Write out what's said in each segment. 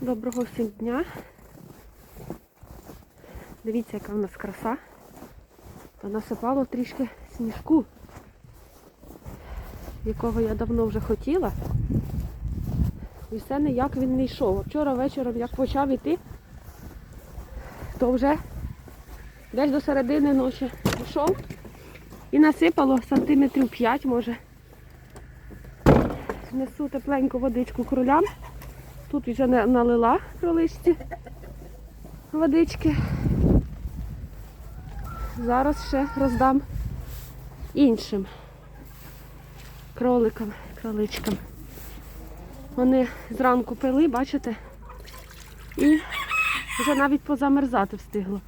Доброго всім дня. Дивіться, яка в нас краса. Насипало трішки сніжку, якого я давно вже хотіла. І все ніяк він не йшов. Вчора вечором, як почав іти, то вже десь до середини ночі йшов і насипало сантиметрів 5 може. Несу тепленьку водичку кролям. Тут вже налила кроличці водички. Зараз ще роздам іншим кроликам, кроличкам. Вони зранку пили, бачите? І вже навіть позамерзати встигло.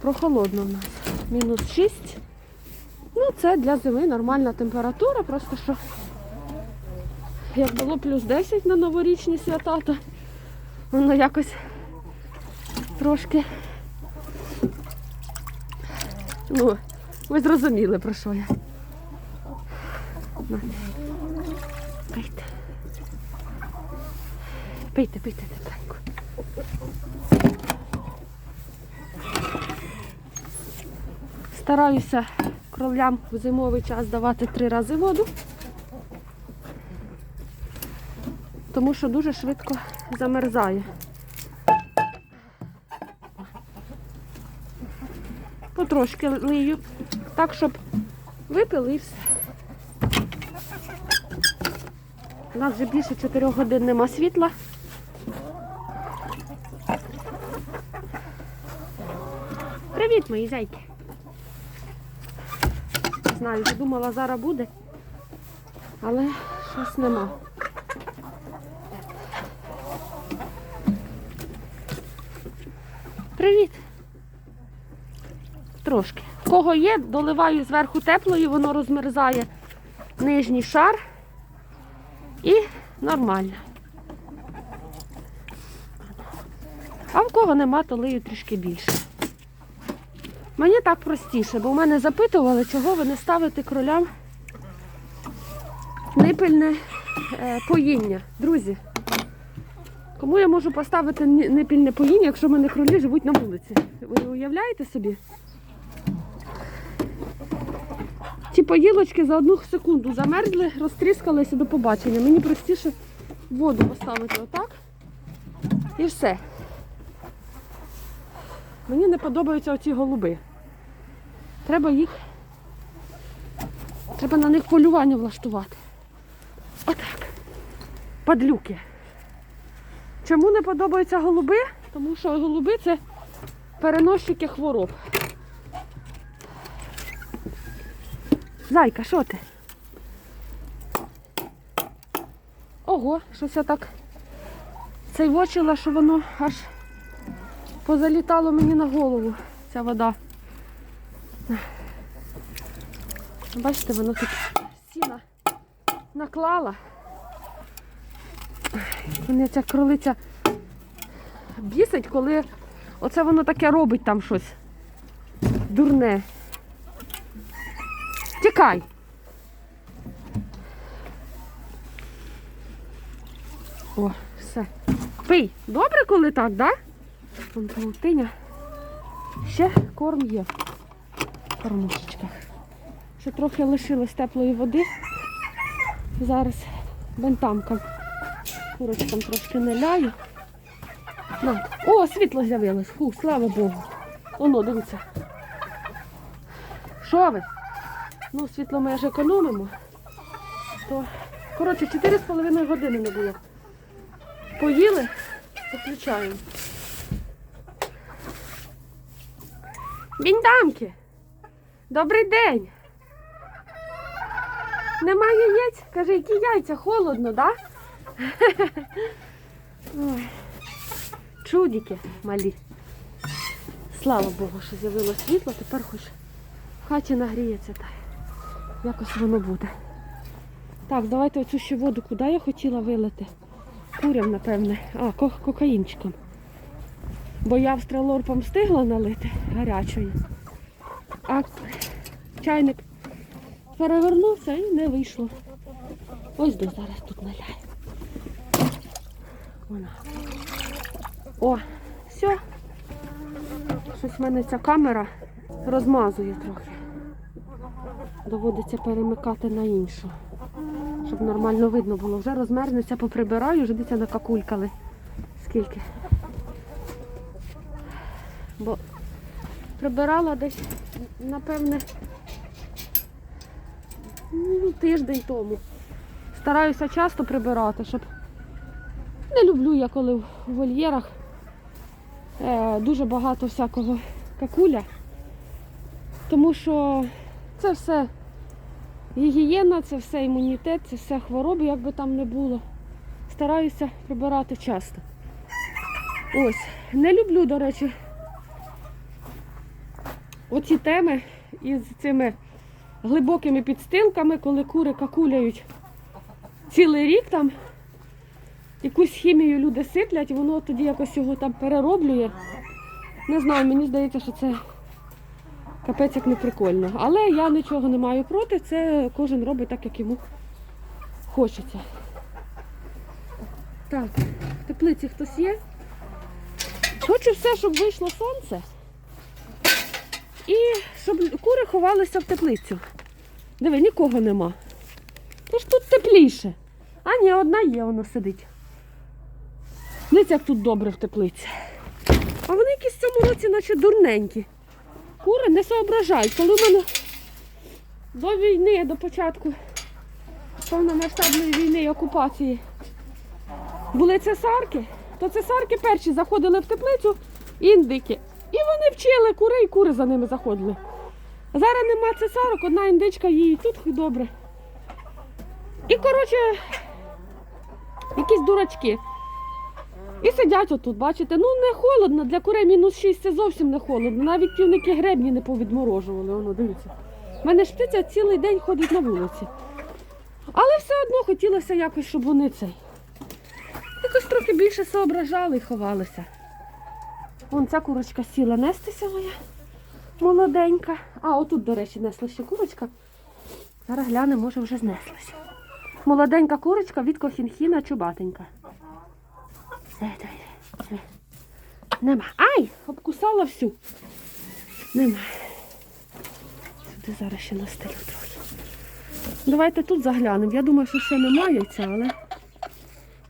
Прохолодно в нас. Мінус 6. Ну, це для зими нормальна температура, просто що як було плюс 10 на новорічні свята, то воно якось трошки. Ну, ви зрозуміли про що я. Пийте. Пийте, пийте тепленько. Стараюся кролям в зимовий час давати три рази воду. Тому що дуже швидко замерзає. Потрошки лию, так, щоб випили і все. У нас вже більше 4 годин нема світла. Привіт, мої зайки. Знаю, думала, зараз буде, але щось нема. Привіт. Трошки. В кого є, доливаю зверху теплою, воно розмерзає нижній шар і нормально. А в кого нема, то лию трішки більше. Мені так простіше, бо в мене запитували, чого ви не ставите кролям нипельне е, поїння. Друзі, Кому я можу поставити непільне поїння, якщо в мене кролі живуть на вулиці? Ви уявляєте собі? Ці поїлочки за одну секунду замерзли, розтріскалися до побачення. Мені простіше воду поставити отак. І все. Мені не подобаються оці голуби. Треба їх. Треба на них полювання влаштувати. Отак. Падлюки. Чому не подобаються голуби? Тому що голуби це переносчики хвороб. Зайка, що ти? Ого, щось я так цей вочила, що воно аж позалітало мені на голову, ця вода. Бачите, воно тут сіна наклала. Мене ця кролиця бісить, коли оце воно таке робить там щось. Дурне. Тікай. О, все. Пий. Добре, коли так, да? Вон паутиня. Ще корм є в. Ще трохи лишилось теплої води. Зараз бентамкам курочкам трошки наляю. На. О, світло з'явилось. Фу, слава Богу. Оно, дивіться. Що ви? Ну, світло ми ж економимо. То, коротше, 4,5 години не було. Поїли, виключаємо. Біндамки! Добрий день! Немає яєць? Каже, які яйця, холодно, так? Да? Ой, Чудики малі. Слава Богу, що з'явилось світло, тепер хоч в хаті нагріється так. Якось воно буде. Так, давайте оцю ще воду, куди я хотіла вилити. Курям, напевне. А, ко кокаїнчиком. Бо я австралорпом встигла налити гарячої. А чайник перевернувся і не вийшло. Ось до зараз тут наляю. Вона. О, все. Щось в мене ця камера розмазує трохи. Доводиться перемикати на іншу. Щоб нормально видно було. Вже розмерзнеться, поприбираю, вже дитя накакулькали. Скільки? Бо прибирала десь, напевне, ну, тиждень тому. Стараюся часто прибирати, щоб не люблю я, коли в вольєрах е, дуже багато всякого какуля. Тому що це все гігієна, це все імунітет, це все хвороби, як би там не було. Стараюся прибирати часто. Ось. Не люблю, до речі, оці теми із цими глибокими підстилками, коли кури какуляють цілий рік там. Якусь хімію люди сиплять, і воно тоді якось його там перероблює. Не знаю, мені здається, що це капець як не прикольно. Але я нічого не маю проти, це кожен робить так, як йому хочеться. Так, в теплиці хтось є. Хочу все, щоб вийшло сонце. І щоб кури ховалися в теплицю. Диви, нікого нема. Тож тут тепліше. А ні, одна є, воно сидить. Дивіться, як тут добре в теплиці. А вони якісь в цьому році, наче дурненькі. Кури не соображають. Коли в мене до війни, до початку повномасштабної війни і окупації були цесарки, то цесарки перші заходили в теплицю індики. І вони вчили кури, і кури за ними заходили. Зараз нема цесарок, одна індичка їй тут добре. І, коротше, якісь дурачки. І сидять отут, бачите, ну не холодно, для курей мінус 6 це зовсім не холодно. Навіть півники гребні не повідморожували, воно дивіться. У мене ж птиця цілий день ходить на вулиці. Але все одно хотілося якось, щоб вони цей. Якось трохи більше соображали і ховалися. Вон ця курочка сіла нестися моя молоденька. А, отут, до речі, несла ще курочка. Зараз гляне, може вже знеслася. Молоденька курочка від кохінхіна чубатенька. Дай, дай. Нема. Ай! Обкусала всю. Нема. Сюди зараз ще настелю трохи. Давайте тут заглянемо. Я думаю, що ще немає яйця, але.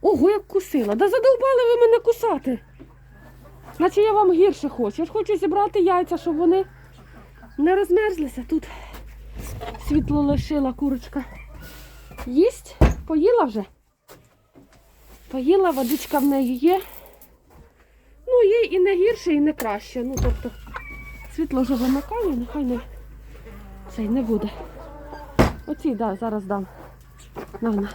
Ого, як кусила. Да задовбали ви мене кусати. Наче я вам гірше хочу. Я ж хочу зібрати яйця, щоб вони не розмерзлися. Тут світло лишила курочка. Їсть? Поїла вже? Поїла, водичка в неї є. Ну, їй і не гірше, і не краще. Ну, тобто, світло вже вимикає, нехай не цей не буде. Оці, да, зараз дам. На, на.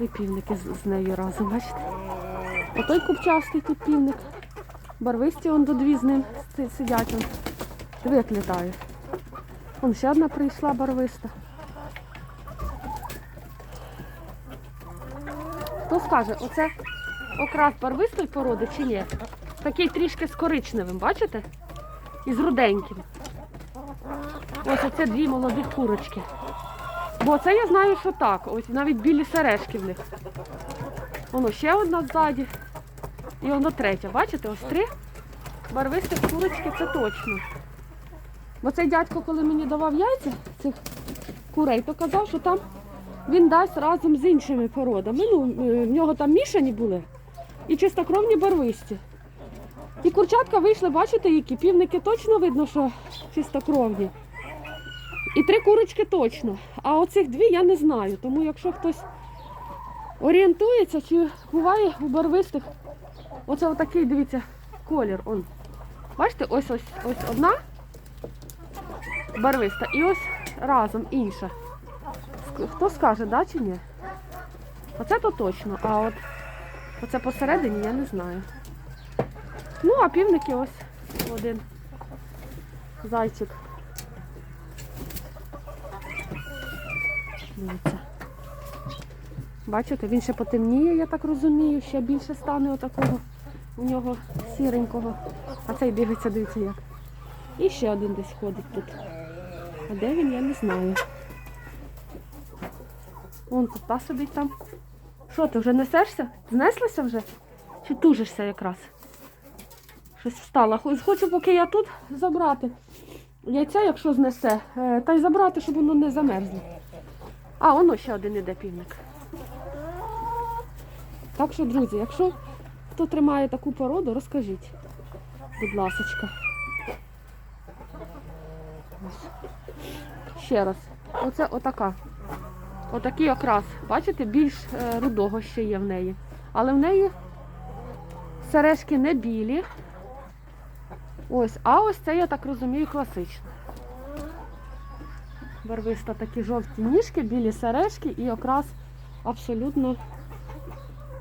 І півники з, з нею разом, бачите? Отой купчастий тут півник. Барвисті он до дві з ним сидять. Диви, як літає. Вон ще одна прийшла барвиста. Хто скаже, оце окрас барвистої породи чи ні? Такий трішки з коричневим, бачите? І з руденьким. Ось оце дві молодих курочки. Бо це я знаю, що так. Ось навіть білі сережки в них. Воно ще одна ззаді. І воно третя. Бачите, ось три барвистих курочки, це точно. Бо цей дядько, коли мені давав яйця цих курей, то казав, що там він дасть разом з іншими породами. Ну, е, в нього там мішані були і чистокровні барвисті. І курчатка вийшли, бачите, які півники точно видно, що чистокровні. І три курочки точно. А оцих дві я не знаю. Тому якщо хтось орієнтується, чи буває у барвистих, оце отакий, дивіться, колір. Он. Бачите, ось ось ось одна барвиста і ось разом інша. Хто скаже, да чи ні? Оце то точно, а от оце посередині я не знаю. Ну, а півники ось один зайчик. Дивіться. Бачите, він ще потемніє, я так розумію, ще більше стане отакого у нього сіренького. А цей дивиться, дивіться як. І ще один десь ходить тут. А де він, я не знаю. Вон та сидить там. Що, ти вже несешся? Знеслася вже? Чи тужишся якраз? Щось встала. Хочу, поки я тут забрати яйця, якщо знесе, е, та й забрати, щоб воно не замерзло. А, воно ще один іде півник. Так що, друзі, якщо хто тримає таку породу, розкажіть. Будь ласочка. Ще раз. Оце отака. Отакий окрас. Бачите, більш е, рудого ще є в неї. Але в неї сережки не білі. Ось, а ось це, я так розумію, класична. Барвиста такі жовті ніжки, білі сережки і окрас абсолютно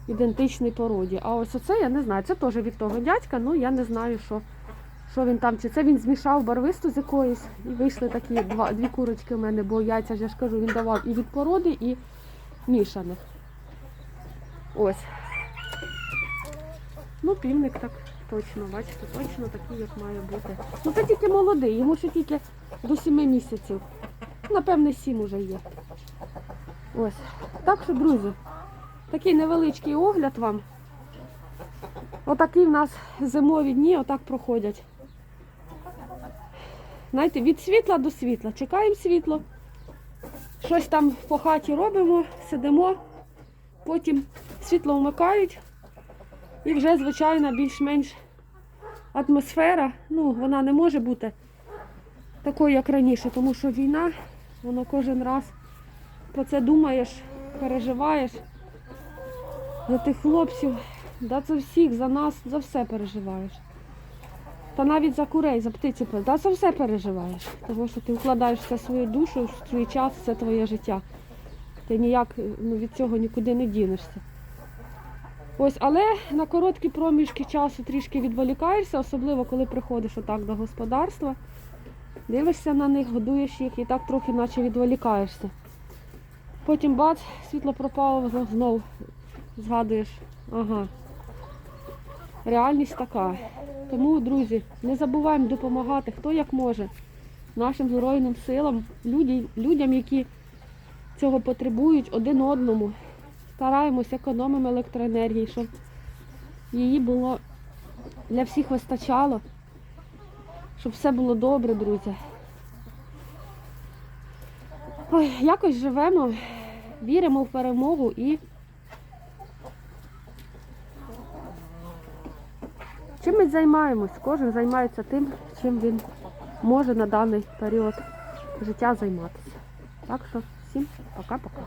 ідентичний породі. А ось оце я не знаю. Це теж від того дядька, ну я не знаю, що, що він там. Чи це він змішав барвисту з якоюсь і вийшли такі два, дві курочки в мене, бо яйця ж я ж кажу, він давав і від породи, і мішаних. Ось. Ну, півник так точно, бачите, точно такий, як має бути. Ну це тільки молодий, йому ще тільки до 7 місяців. Напевне, 7 уже є. Ось. Так що, друзі, такий невеличкий огляд вам. Отакі в нас зимові дні отак проходять. Знаєте, від світла до світла. Чекаємо світло. Щось там по хаті робимо, сидимо, потім світло вмикають. І вже, звичайно, більш-менш атмосфера, ну, вона не може бути такою, як раніше, тому що війна, воно кожен раз про це думаєш, переживаєш за тих хлопців, да за всіх, за нас, за все переживаєш. Та навіть за курей, за птицю, да, за все переживаєш. Тому що ти вкладаєш все свою душу, свій час, все твоє життя. Ти ніяк ну, від цього нікуди не дінешся. Ось, але на короткі проміжки часу трішки відволікаєшся, особливо коли приходиш отак до господарства. Дивишся на них, годуєш їх і так трохи наче відволікаєшся. Потім бац, світло пропало, знов згадуєш, ага. Реальність така. Тому, друзі, не забуваємо допомагати, хто як може, нашим Збройним силам, людям, які цього потребують один одному. Стараємось, економимо електроенергії, щоб її було для всіх вистачало, щоб все було добре, друзі. Ой, якось живемо, віримо в перемогу і чимось займаємось. Кожен займається тим, чим він може на даний період життя займатися. Так що всім пока-пока.